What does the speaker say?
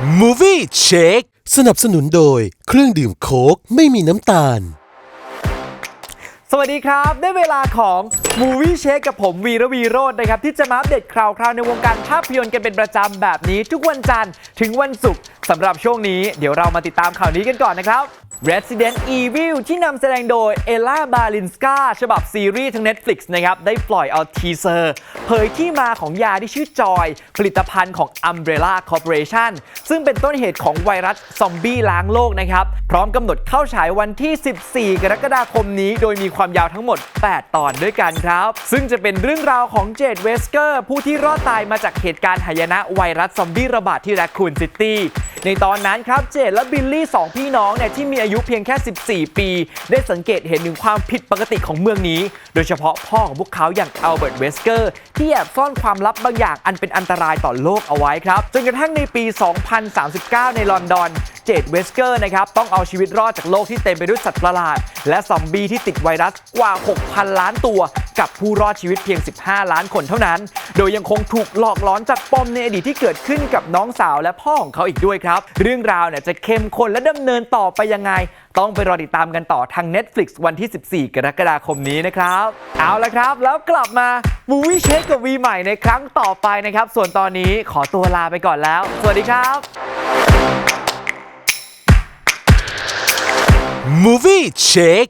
Movie Check สนับสนุนโดยเครื่องดื่มโค้กไม่มีน้ำตาล สวัสดีครับ ได้เวลาของ Movie Check กับผมวีระวีโรจน์นะครับ ที่จะมาอัปเดตข่าวคราวในวงการภาพยนตร์กันเป็นประจำแบบนี้ทุกวันจันทร์ถึงวันศุกร์สำหรับช่วงนี้ เดี๋ยวเรามาติดตามข่าวนี้กันก่อนนะครับ Resident Evil ที่นำแสดงโดยเอล่าบาลินสกาฉบับซีรีส์ทาง Netflix นะครับ ได้ปล่อยเอาทีเซอร์ เผยที่มาของยาที่ชื่อจอย ผลิตภัณฑ์ของ Umbrella Corporation ซึ่งเป็นต้นเหตุของไวรัสซอมบี้ล้างโลกนะครับ พร้อมกำหนดเข้าฉายวันที่ 14 กรกฎาคมนี้ โดยมีความยาวทั้งหมด 8 ตอนด้วยกันครับ ซึ่งจะเป็นเรื่องราวของเจดเวสเกอร์ ผู้ที่รอดตายมาจากเหตุการณ์หายนะไวรัสซอมบี้ระบาดที่แรคคูนซิตี้ในตอนนั้นครับเจดและบิลลี่สองพี่น้องเนี่ยที่มีอายุเพียงแค่ 14 ปี ได้สังเกตเห็นถึงความผิดปกติของเมืองนี้ โดยเฉพาะพ่อของพวกเขาอย่างอัลเบิร์ตเวสเกอร์ที่แอบซ่อนความลับบางอย่างอันเป็นอันตรายต่อโลกเอาไว้ครับ จนกระทั่งในปี 2039 ในลอนดอน เจดเวสเกอร์นะครับต้องเอาชีวิตรอดจากโลกที่เต็มไปด้วยสัตว์ประหลาด และซอมบี้ที่ติดไวรัสกว่า 6,000 ล้านตัว กับผู้รอดชีวิตเพียง 15 ล้านคนเท่านั้น โดยยังคงถูกหลอกหลอนจากปมในอดีตที่เกิดขึ้นกับน้องสาวและพ่อของเขาอีกด้วยครับ เรื่องราวเนี่ยจะเข้มข้นและดำเนินต่อไปยังไง ต้องไปรอติดตามกันต่อทาง Netflix วันที่ 14 กรกฎาคมนี้นะครับ เอาละครับ แล้วกลับมา Movie Check กับวีใหม่ในครั้งต่อไปนะครับ ส่วนตอนนี้ขอตัวลาไปก่อนแล้ว สวัสดีครับ Movie Check